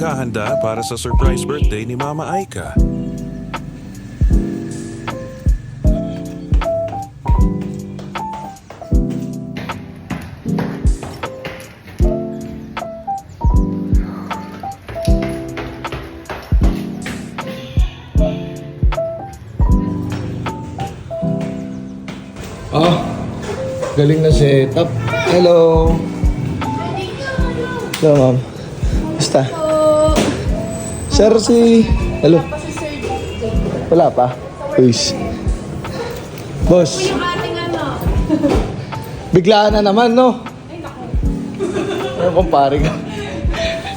maghahanda para sa surprise birthday ni Mama Aika. Oh, galing na setup. Hello. Hello, ma'am. Basta. Sir, si... Hello. Wala pa? Uys. Boss. Biglaan na naman, no? Ano kumpare ka?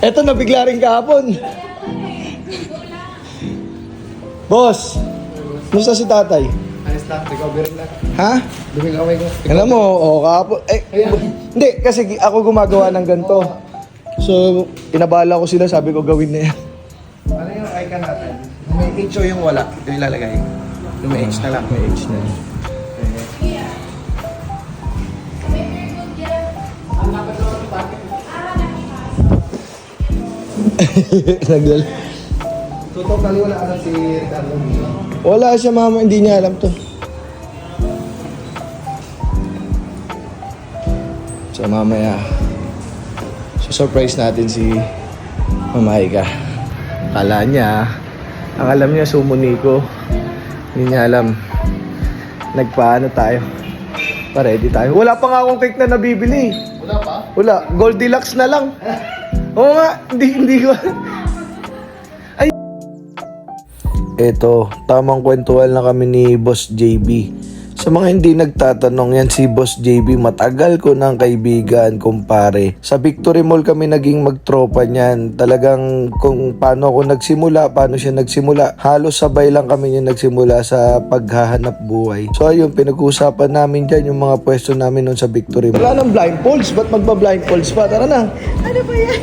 Eto, nabigla rin kahapon. Boss. Musta si tatay? Ayos lang, recovery lang. Ha? Luming kamay ko. Alam mo, oh, kahapon, eh, hindi, kasi ako gumagawa ng ganito. So, inabala ko sila, sabi ko gawin na yan. Icon natin? May H o yung wala. Ito yung ilalagay. Yung may H na lang. May age na yan. Naglal. So totally wala ka na si Ricardo. Wala siya mama, hindi niya alam to. So mamaya, surprise natin si Mama Ika. Akala niya, ang alam niya sumuni ko. Hindi niya alam. Nagpaano tayo. Pa-ready tayo. Wala pa nga akong cake na nabibili. Wala pa? Wala. Goldilocks na lang. Oo nga, hindi, hindi ko. Ay. Ito, tamang kwentuhan na kami ni Boss JB. Sa mga hindi nagtatanong, yan si Boss JB, matagal ko ng kaibigan, kumpare. Sa Victory Mall kami naging magtropa niyan. Talagang kung paano ako nagsimula, paano siya nagsimula. Halos sabay lang kami niya nagsimula sa paghahanap buhay. So ayun, pinag-uusapan namin dyan yung mga pwesto namin nun sa Victory Mall. Wala nang blindfolds, ba't magba-blindfolds pa? Tara na. Ano ba yan?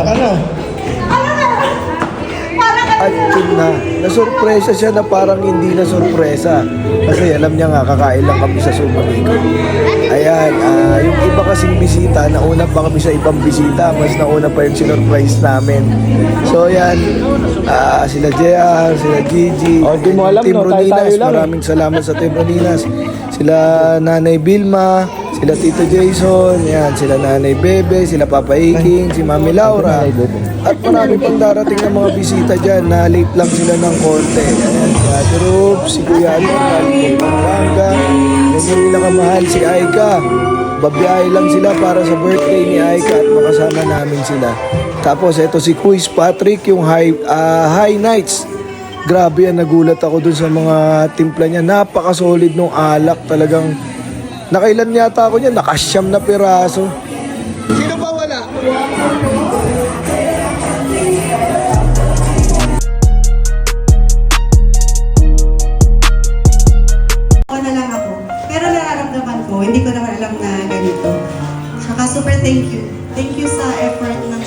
Wala ka na. At yun na, nasurpresa siya na parang hindi na surpresa. Kasi alam niya nga, kakain lang kami sa Sumanico. Ayan, ah, yung iba kasing bisita, nauna pa kami sa ibang bisita, mas nauna pa yung sinurprise namin. So ayan, ah, sila JR, sila Gigi, Oh, di mo alam, Team no? Roninas, eh. maraming salamat sa Team Roninas. Sila Nanay Vilma, sila Tito Jason, yan, sila Nanay Bebe, sila Papa Iking, si Mami Laura. At marami pang darating ng mga bisita dyan na late lang sila ng konti. Ayan, si Ate Rup, si Kuya Alvaro, si Pampanga, yan yung pinakamahal, si Aika. Babiyahe lang sila para sa birthday ni Aika at makasama namin sila. Tapos ito si Quiz Patrick, yung High, ah, high Nights. Grabe yan, nagulat ako dun sa mga timpla niya. Napaka-solid nung alak talagang. Nakailan yata ako niya, nakasyam na piraso. Sino ba wala? Na lang ako. Pero nararamdaman ko, hindi ko naman alam na ganito. Saka super thank you. Thank you sa effort ng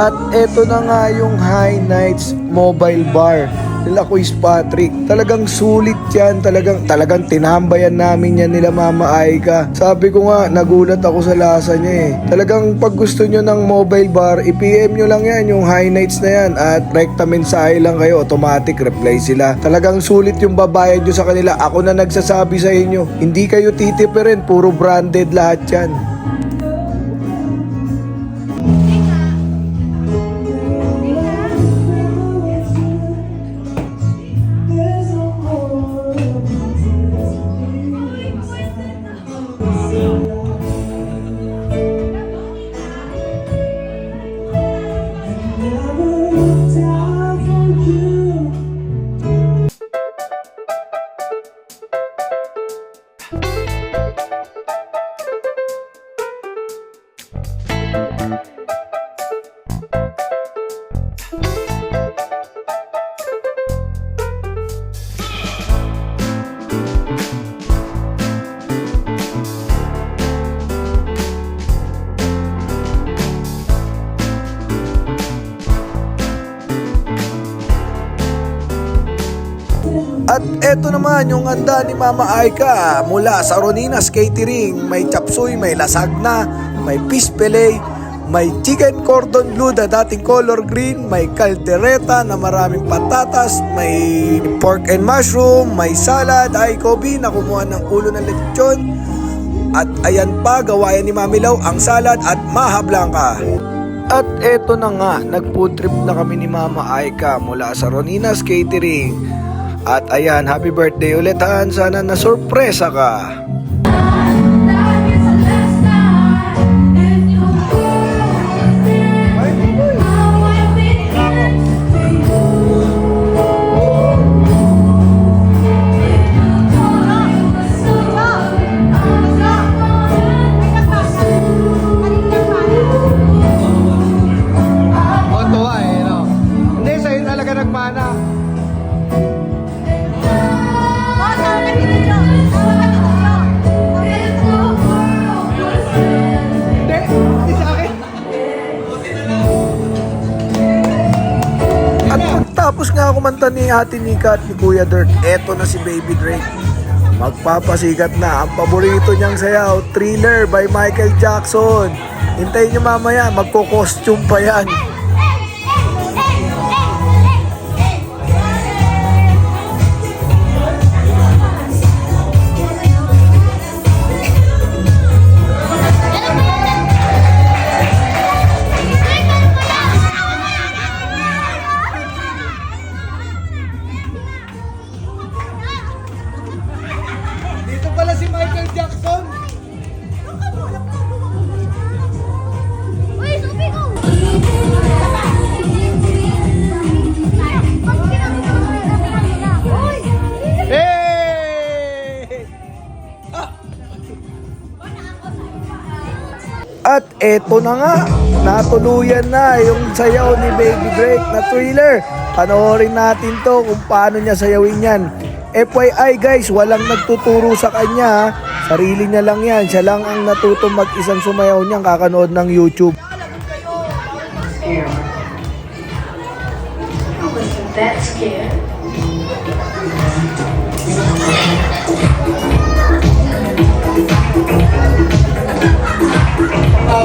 At eto na nga yung High Nights Mobile Bar nila Quiz Patrick. Talagang sulit yan. Talagang, talagang tinambayan namin yan nila Mama Aika. Sabi ko nga, nagulat ako sa lasa niya eh. Talagang pag gusto nyo ng mobile bar, i-PM nyo lang yan, yung High Nights na yan. At rekta mensahe lang kayo, automatic reply sila. Talagang sulit yung babayad nyo sa kanila. Ako na nagsasabi sa inyo, hindi kayo titipirin, puro branded lahat yan. Naman yung handa ni Mama Aika mula sa Roninas Catering. May chapsuy, may lasagna, may fish fillet, may chicken cordon bleu na dating color green, may caldereta na maraming patatas, may pork and mushroom, may salad, ay kobe na kumuha ng ulo ng lechon. At ayan pa, gawayan ni Mami Lau ang salad at maha blanca. At eto na nga, nag-food trip na kami ni Mama Aika mula sa Roninas Catering. At ayan, happy birthday ulit Han. Sana na sorpresa ka. Kumanta ni Ate Nika at ni Kuya Dirt, eto na si Baby Drake. Magpapasikat na ang paborito niyang sayaw, Thriller by Michael Jackson. Hintayin niyo mamaya, magko-costume pa yan. At eto na nga, natuluyan na yung sayaw ni Baby Drake na thriller. Panoorin natin to kung paano niya sayawin yan. FYI guys, walang nagtuturo sa kanya. Sarili niya lang yan. Siya lang ang natuto mag-isang sumayaw niyang kakanood ng YouTube. That's scared.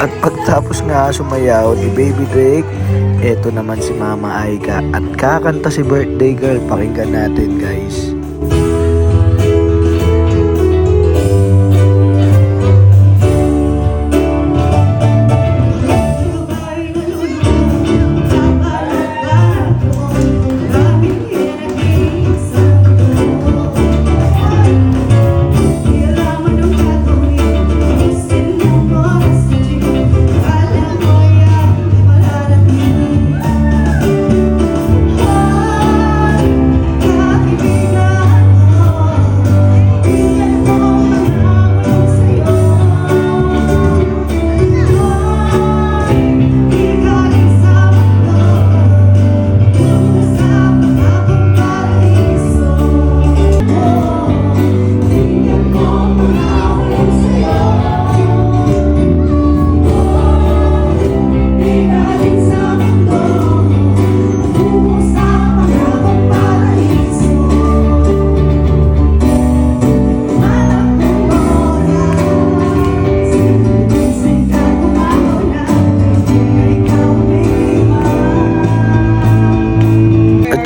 At pagtapos nga sumayaw ni Baby Drake, eto naman si Mama Aika at kakanta si birthday girl. Pakinggan natin guys.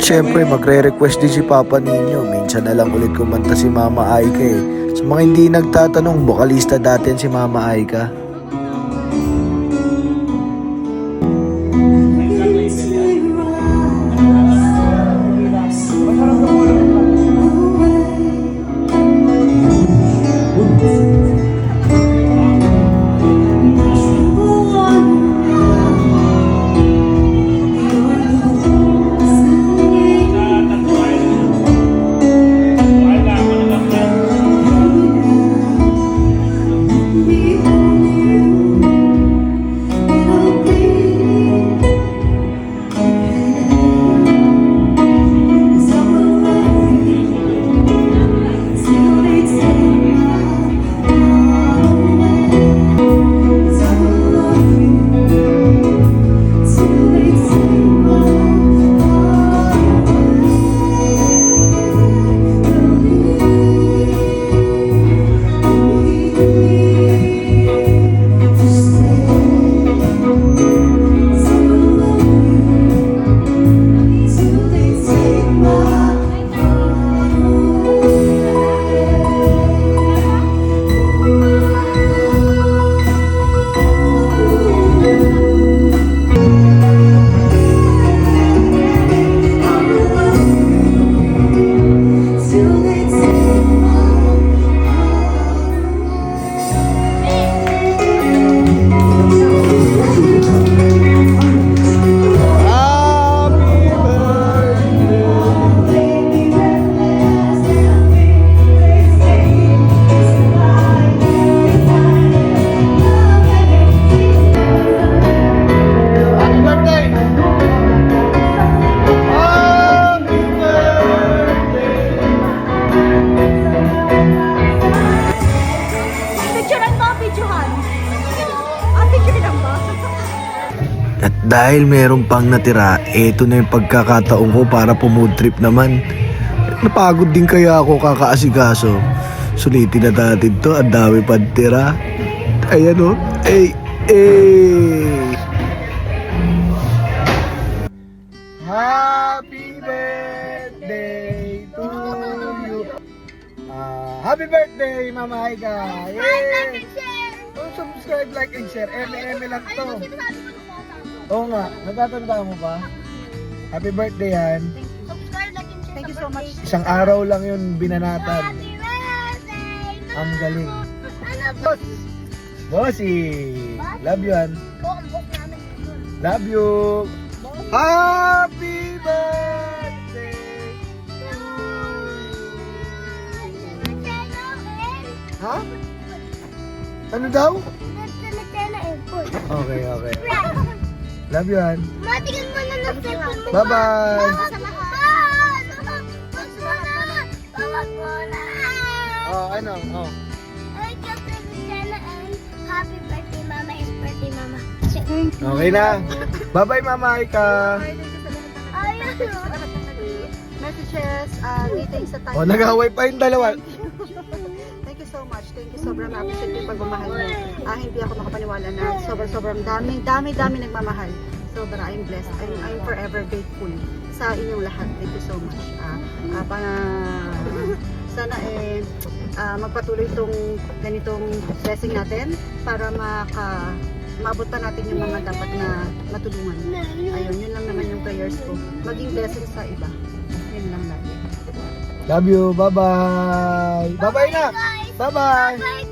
Syempre, magre-request din si Papa Nino. Minsan na lang ulit kumanta si Mama Aika eh. Sa mga hindi nagtatanong, bokalista dati si Mama Aika. Dahil meron pang natira, eto na yung pagkakataon ko para pumood trip naman. Napagod din kaya ako kakaasikaso. Sulitin na natin to, ang dami pa tira. Ayan o, eh, eh. Happy birthday to you. Ah, happy birthday, Mama Aika. Yay! Oh, subscribe, like, and share. Eme-eme lang to. Oo nga, natatanda mo ba? Happy birthday yan. Thank you so much. Isang araw lang yun binanatan. Ang galing. Boss! Bossy! Love you, han. Love you! Happy birthday! Ha? Ano daw? Okay, okay. Love you, han. Matigil mo na ng cellphone mo. Bye-bye! Oh, ano? Oh. Happy birthday, mama. Happy birthday, mama. Okay na. Bye-bye, Mama Aika. Ayun. Messages, uh, greetings sa tayo. Oh, nag-away pa yung dalawa. Thank you. Sobrang appreciate yung pagmamahal niyo. Ah, hindi ako makapaniwala na sobrang sobrang dami, dami, dami nagmamahal. Sobra, I'm blessed. I'm, I'm forever grateful sa inyong lahat. Thank you so much. Ah, ah, pa, sana eh, ah, magpatuloy itong ganitong blessing natin para maka maabot pa natin yung mga dapat na matulungan. Ayun, yun lang naman yung prayers ko. Maging blessing sa iba. Yun lang lagi. Love you. Bye-bye. Bye-bye na. Bye-bye. Bye,